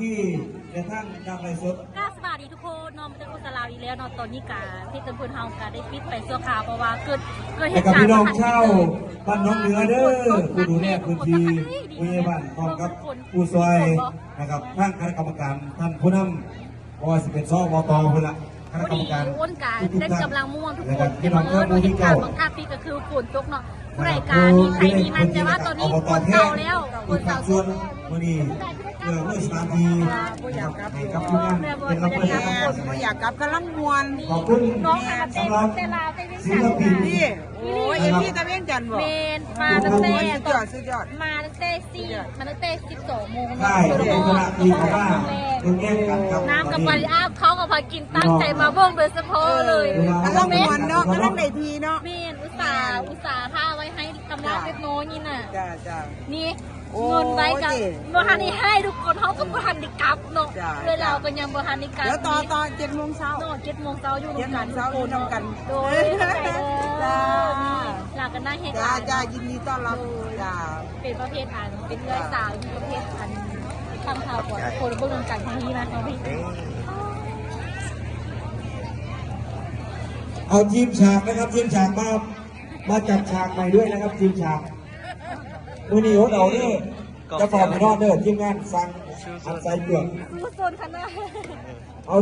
ที่ในทางการไลฟ์สดกาสวัสดีทุกคนนอมเป็นกุศลาวอีกแล้วเนอนตอนนี้กาพี่ตำรวจเฮากาได้ปิดไปชั่วคราวเพราะว่าเกิดเกิดเหให้ตุกับการพี่ณ์น้องบ่ทัเช่าคิดบ้านน้องเหนือเด้อผู้ดูแลพื้นที่ผู้ใหญ่บ้านพร้อมกับผู้ซอยนะครับทางคณะกรรมการท่านผู้นำเพราะว่าสิเป็นซอบตพุ่นละคณะวันกรรมนี้การอ้นกาทุกเล่นท่านกำลังม่วงทุกนะคครับนพี่น้องเอเจ้าอผู้เหที่ตุกาเก่ารณ์บางท่าพี่ก็คือฝนตกเนาะผู้ใดการดีใครดีมันแต่ว่าตอนนี้ฝนเศร้าแล้วฝอีนกเศร้าบางส่วนวันนี้ เมื่อเมื่อสามทีนะครับให้กับทุกท่านเป็นรับประทานบ่อยากกลับกำลังมวนขอบคุณน้องกาเต้นสำหรับเต้นลาวเต้นศิวิ่งลปิน นี่โอ้ยเอ็มพี่ตะเวียงจันทร์บ่เมนมาตั้งแต่สุดยอดสุดยอด มาตั้งแต่สี่มาตั้งแต่สิบสองโมงใช่เป็นคณะที่เขาว่าเป็นแย่งกันครับน้ำกับปริอาบเขากับพากินตั้งใจมาเบิ่งโดยเฉพาะเลยกำลังมวนเนาะกำลังได้ทีเนาะเมนอุตส่าห์อุตส่าห์ท่าไว้ให้กำลังเล็กน้อยนี่น่ะ จ้าจ้านี่โอ้ เงินไว้กับเจ๋บทันได้ให้ทุกคนเขาก็บทันได้กลับเนาะจ้ะเวลาก็ยังบทันได้กลับเดี๋ยวต่อต่อเจ็ดโมงเช้านอนเจ็ดโมงเช้าอยู่เจ็ดโมงเช้าอยู่นำกันโดยจ้าหลักกันหน้าเหตุจ้าการณ์จ้ายินดีต้อนรับจ้า เป็นประเภทอันเป็นเลือดสาวมีประเภทอันทำข่าวก่อนคนเบิ่งกันทั้งนี้นะคะพี่ เอาทีมฉากนะครับทีมฉากมามาจัดฉากใหม่ด้วยนะครับทีมฉาก มือนี้โหดเอาเด้อจะฟอร์มไปนอนเด้อทีมงานฟังอันใส่เปลือกผู้โซนคณะเอา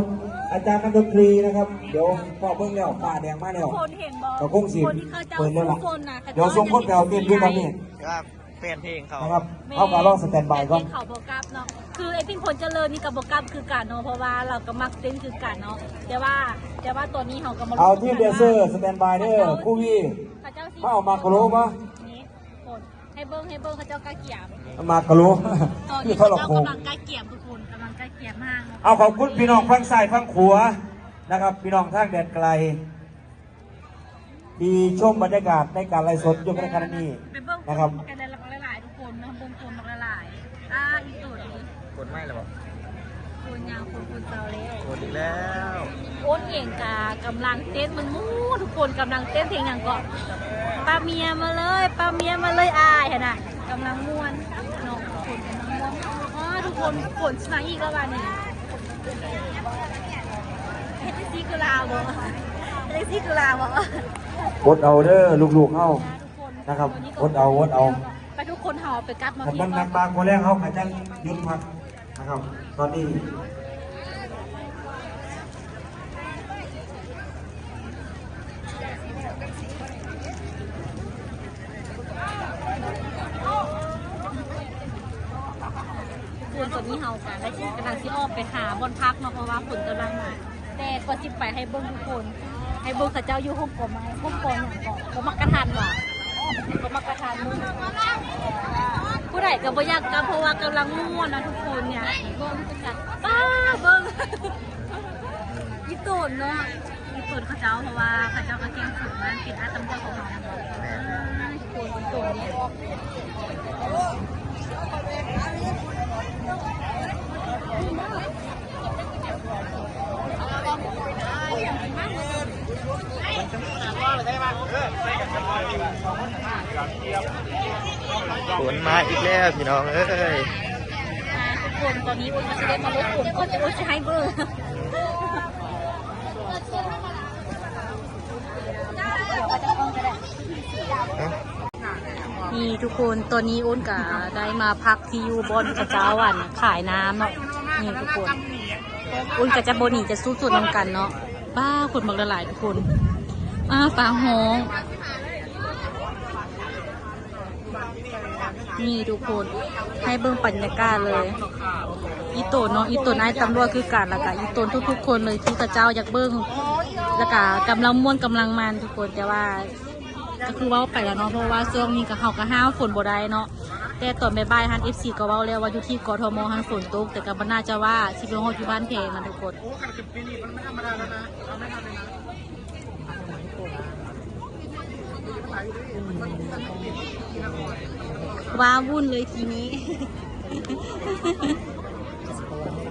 อาจารย์นักดนตรีนะครับ เดี๋ยวพอเบิ่งแล้วป่าแดงมาแล้วคนเห็นบอก็คงสิคนที่เขาจะเปิดแล้วล่ะผู้โซนนะเดี๋ยวส่งคนไปเอาเต้นด้วยกันนี่ครับเปลี่ยนเพลงเขานะครับเข้ามาลองสแตนบายก่อนเขาบอกกลับเนาะคือไอ้พิงผลเจริญนี่กับบอกกลับคือกันเนาะเพราะว่าเราก็มักเต้นคือกันเนาะแต่ว่าแต่ว่าตัวนี้เขาก็มาเอาทีมเดนเซอร์สแตนบายเด้อคู่วี่เขาเจ้าสิมาเอามากะโลปะนี่คน ให้เบิ้งให้เบิ้งเขาเจ้ากล้าเกี่ยมเอามากะโลตอนนี่นี้เขาเขาหลอกเจ้าโกงกำลังใกล้เกี่ยมทุกคนกำลังใกล้เกี่ยมมากเนาะเอาขอบคุณพี่น้องฟังซ้ายฟังขวานะครับ พี่น้องทางแดนไกลที่ชมบรรยากาศในการไลฟ์สดอยู่ในขณะนี้ไปเบิ้งนะครับกันหลายๆทุกคนเนาะเบิ้งคนหลายๆอ่าอีตัวนี้กดไม่หรอบอกคนยาวคนคนเจ้าแล้วกดอีกแล้วโอนเองกากำลังเต้นมันมูทุกคนกำลังเต้นเพลงอย่างก่อน ป้าเมียมาเลยป้าเมียมาเลยอายเห็นน่ะกำลังม่วนน้องทุกคนกำลังม่วนอ๋อทุกคนฝนชนะอีกแล้ววันนี้เฮ็ดได้ซีกุลาบ่เฮ็ดได้ซีกุลาบ่วดเอาเด้อลูกๆเข้าทุกคนนะครับวดเอาวดเอาไปทุกคนเฮาไปกลับมาถ้าพี่มันหนักก่บางคนแรกเขาอาจจะหยุดพักนะครับ ตอนนี้อนตอนนี้เฮากันได้ที่กำลัง สิออกไปหาบนพักเนาะเพราะว่าฝนกำลังมาแต่ก็สิไปให้เบิ่งทุกคน ให้เบิ่งเขาเจ้าอยู่ห้องกบไหมห้องกบอย่างก่อนก็มักกระทันว่ะก็มักกระทันมึงผู้ใดก็บ่อยากกลับเพราะว่ากำลังม่วนนะทุกคนเนี่ยเบิ่งจังป้าเบิ่งญี่ปุ่นเนาะญี่ปุ่นเขาเจ้าเพราะว่าเขาเจ้าก็เก่งสุดมันเป็นอาตำรวจของเรานะบอกญี่ปุ่นญี่ปุ่นเนี่ย ฝนมาอีกแล้วพี่น้องเอ้ยอ่าทุกคนตอนนี้อุ้ยก็จะได้มาลดผมก็จะอุ้ยจะให้เบอร์นี่ทุกคนตอนนี้อ้นกะได้มาพักที่อยูบอนกระเจ้าวันขายน้ำเนาะ นี่ทุกคนอ้นกะจะโบนีจะสู้สุดนำกันเนาะบ้าคนบักละหลายทุกคนอ้าฟ้าห้อง นี่ทุกคนให้เบิ่งบรรยากาศเลย อีโตนเนาะอีโตนนายตำรวจคือการละกะอีโตนทุกๆคนเลยที่กระเจ้าอยากเบิ่งล้วก็กำลังม่วนกำลังมันทุกคนแต่ว่า ก็คือว่าไปแล้วเนาะเพราะว่าช่วงนี้ก็เฮาก็ห้าวฝนบ่ได้เนาะ แต่ตอนบ่ายๆฮัน FC ก็เว้าแล้วว่าอยู่ที่กทมฮันฝนตก แต่ก็บ่น่าจะว่าสิเป็นฮอดอยู่บ้านเพงนะทุกคนโอ้ขนาดปีนี้มันไม่ธรรมดาแล้วนะมันไม่ธรรมดาว้าวุ่นเลยทีนี้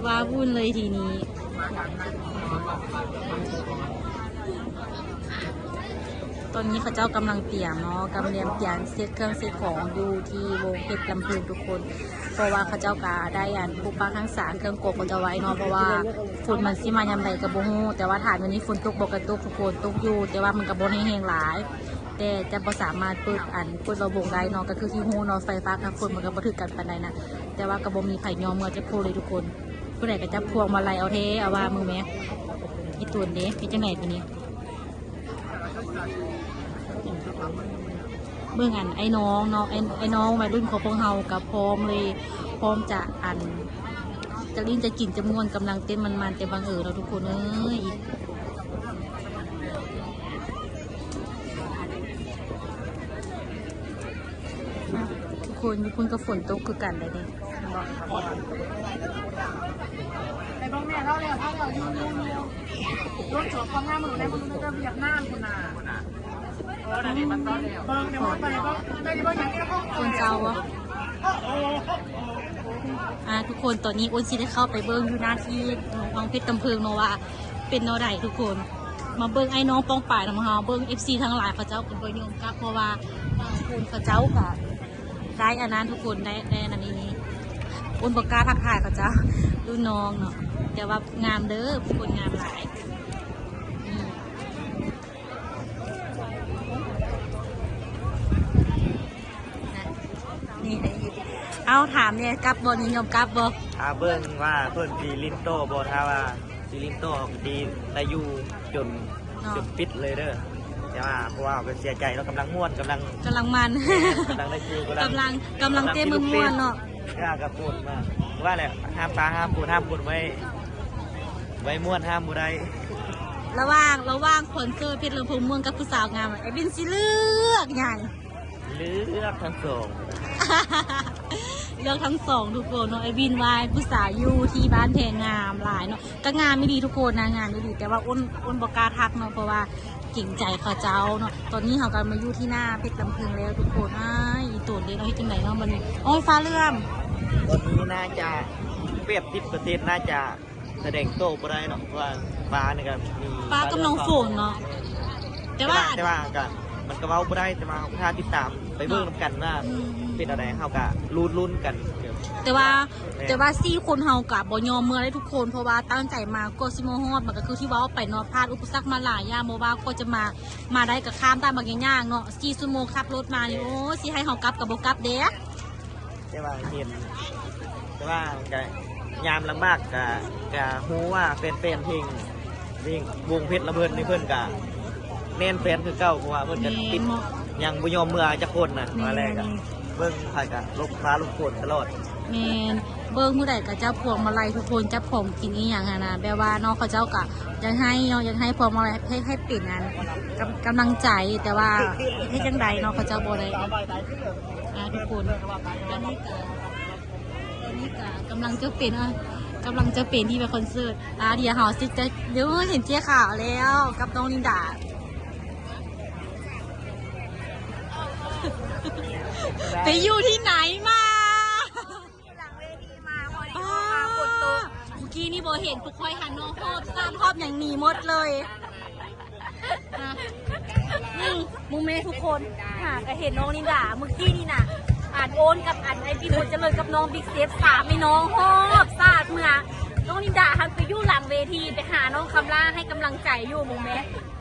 ว้าวุ่นเลยทีนี้ น ตอนนี้เขาเจ้ากำลังเตรียมเนาะกำลังเตรียมเตรียมเซตเครื่องเซตของอยู่ที่วงเพชรลำพูนทุกคน เพราะว่าเขาเจ้ากาได้อันปุปปักทั้งสารเครื่องโกบเขาจะไว้เนาะเพราะว่าฝุ่นมันสิมายำใดกับโบฮูแต่ว่าฐานวันนี้ฝุ่นตกบกระตุกทุกคนตกอยู่ แต่ว่ามันกับโบให้แห้งหลาย แต่จะบ่สามารถเปิดอันเปิดระบบได้เนาะก็คือที่ฮูเนาะไฟฟ้ากับฝนมันก็บ่ถึกกันปานใดนะแต่ว่าก็บ่มีไผ่ยอมเมื่อจะโคเลยทุกคนผู้ใดก็จะพวงมาลัยเอาเทเอาว่ามือแม่อีตุนเด้เป็นจังไหนตัวนี้ เบื้องันไอ้น้องเนาะไอ้ไอ้น้องวัยรุ่นของพวกเฮากับพร้อมเลยพร้อมจะอัน จะลิ้นจะกลิ่นจะม่วนกำลังเต้นมันๆแต่บางเออเราทุกคนเอ้ยทุกคนทุกคนก็ฝนตกคือกันเลยเนี่ยบอกในบ้องแม่เราแล้วถ้าเรายุ่งยุ่งยุ่งรถสวนความหน้ามือในมือจะเบียบหน้าคุณนา คนเจ้าวะอ่าทุกคนตอนนี้อ้นสิได้เข้าไปเบิ้งอยู่หน้าที่น้องเพชรกำเพิงเนาะว่า เป็นเนาใดทุกคน มาเบิ้งไอ้น้องป้องป่ายนะมาเฮาเบิ้งเอฟซีทั้งหลายเขาเจ้าเป็นบริยมกับเพราะว่าบางคนเขาเจ้าก็ได้อันนั้นทุกคนได้ได้อันนั้นนี้นี้อ้นบอกกล้าทักทายเขาเจ้ารุ่นน้องเนาะแต่ว่างามเด้อคนงามหลายอืมนะนี่ไอ้ เอาถามเนี่ยกลับบอนิยมกลับบอถ้าเบิ่งว่าเพิ่นสีลินโตบ่ถ้าว่าสีลินโตดีได้อยู่จนจนปิดเลยเด้อแต่ว่าเพราะว่าเป็นเสียใจเราะกำลังม่วนกำลังกำลังมันกำลังได้คิวกำลังกำลังเต้นมือม่วนเนาะกล้ากระปูนมากว่าแหละห้ามปลาห้ามปูนห้ามปูนไว้ ไว้ม่วนห้ามบูได้ระหว่างระหว่างคอนเสิร์ตเพชรลำพูนเมืองกับผู้สาวงามไอ้บินสิเลือกอย่างเลือกทั้งสอง เลือกทั้งสองทุกคนเนาะไอ้บินวายผู้สาวอยู่ที่บ้านแพงงามหลายเนาะก็งามไม่ดีทุกคนนะงามไม่ดี แต่ว่าอ้นอ้นบอกกล้าทักเนาะเพราะว่าเก่งใจเขาเจ้าเนาะตอนนี้เขากำลังมาอยู่ที่หน้าเพชรลำพูนแล้วทุกคนอ้ายอีตูนเด้เนาะที่จังไหนเนาะมันโอ้ยฟ้าเลื่อมตอนนี้น่าจะเปรียบทิศประเทศน่าจะแสดงโตบ่ได้หรอกเพราะว่าฟ้านี่ก็มีฟ้ากำลังฝนเนาะแต่ว่าแต่ว่าก็มันก็เว้าบ่ได้แต่ว่าถ้าติดตาม ไปเบิ่งนํกันว่าอืมเป็นอะไรเฮาก็ลุ้นลุ้นๆกันเดี๋ยวแต่ว่าแต่ว่าซี่คนเฮากับบยอมเมื่อได้ทุกคนเพราะว่าตั้งใจมาก็ซิโมฮอดมันก็คือที่เว่าไปเนาะพลาดอุปสรรคมาหลายอย่างโมว่าก็จะมามาได้กับข้ามตามบางอย่างเนาะสี่ชั่วโมงขับรถมานี่โอ้สิให้เฮากลับกับบกลับเด้แต่ว่าเห็นแต่ว่าก็ยามลำบากก็ก็ฮู้ว่าเป็นเป็นเพลงเพลงวงเพชรระเบิดนี่เพิ่นก็แน่นแฟนคือเก่าเพราะว่าเพิ่นก็ติดเนาะ ยังบ่ยอมเมื่อจักคนน่ะแม่นมาแรกอะเบิ่งผ่านก็ลบฟ้าลบฝนตลอดแมนเบิ้งผู้ใดก็เจ้าพวงมาลัยทุกคนเจ้าผมกินอีหยังหั้นนะแบบว่าเนาะเขาเจ้าก็ยังให้เนาะยังให้พวงมาลัยให้ให้ปิดนั้นกำกำลังใจแต่ว่าให้จังใดเนาะเขาเจ้าบ่ได้อ่าทุกคนตอนนี้ก็ตอนนี้ก็กำลังจะเป็นอะกำลังจะเป็นที่ไปคอนเสิร์ตอะเดี๋ยวเฮาสิจะเดี๋ยวเห็นเจ๊ข่าวแล้ว กับน้องลินดา ไปอยู่ที่ไหนมาหลังเวทีมาพอดีป้ามาฝนตกเมื่อกี้นี่โบเห็นทุกคอยหันน้องโคตรสร้างครอบอย่างหนีหมดเลยอะอืมมุมเมทุกคนหาก็เห็นน้องลินดาเมื่อกี้นี่น่ะอ่านโอนกับอ่านไอพี่คนเจริญกับน้องบิ๊กเซฟสามไม่น้องฮอบซาดเมื่อน้องลินดาหันไปอยู่หลังเวทีไปหาน้องคำล่าให้กำลังใจอยู่มุมเม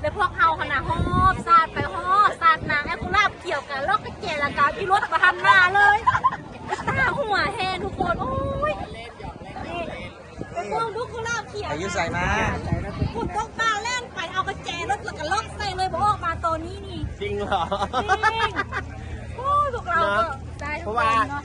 แล้วพวกเฮาขนาดฮอบซาดไปฮอบซากนางแอคูลาบเกี่ยวกันลอกกระเจรากาพี่รถมาทำหน้าเลยตาหัวแหนทุกคนโอ้ยนี่ไปมองดูคุลาบเขียวอายุใส่มาคุณต้องปลาแล่นไปเอากระเจรถแล้วก็ล็อกใส่เลยบอกออกมาตัวนี้นี่จริงเหรอจริงโอ้พวกเราก็ได้ทุกคนเนาะ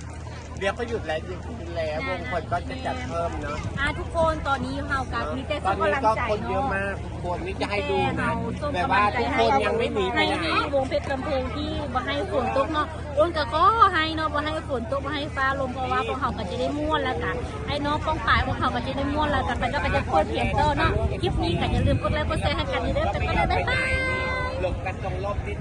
เดี๋ยวก็หยุดแล้วจริงๆแล้ววงคนก็จะจัดเพิ่มเนาะอะทุกคนตอนนี้เฮากับมีแต่ตส่องนกำนี้ลังก็ใจคนเยอะเนาะมากทุกคนนี่จะให้ดูนะเฮาส่งแต่กำว่าลังใจทุกให้คนยังไม่หนีไปให้ไหนที่วงเพชรลำเพลงที่บ่ให้ฝนตกเนาะอ้นก็ขอให้เนาะบ่ให้ฝนตกบ่ให้ฟ้าลมเพราะว่าพวกเฮาก็จะได้ม่วนแล้วกันไอ้น้องป้องปายพวกเฮาก็จะได้ม่วนแล้วกันไปแล้วก็จะเปิดเพียงเตอร์เนาะคลิปนี้ก็อย่าลืมกดไลค์กดแชร์ให้กันเด้อไปก็เลยบ๊ายบาย หลบกันตรงรอบนิด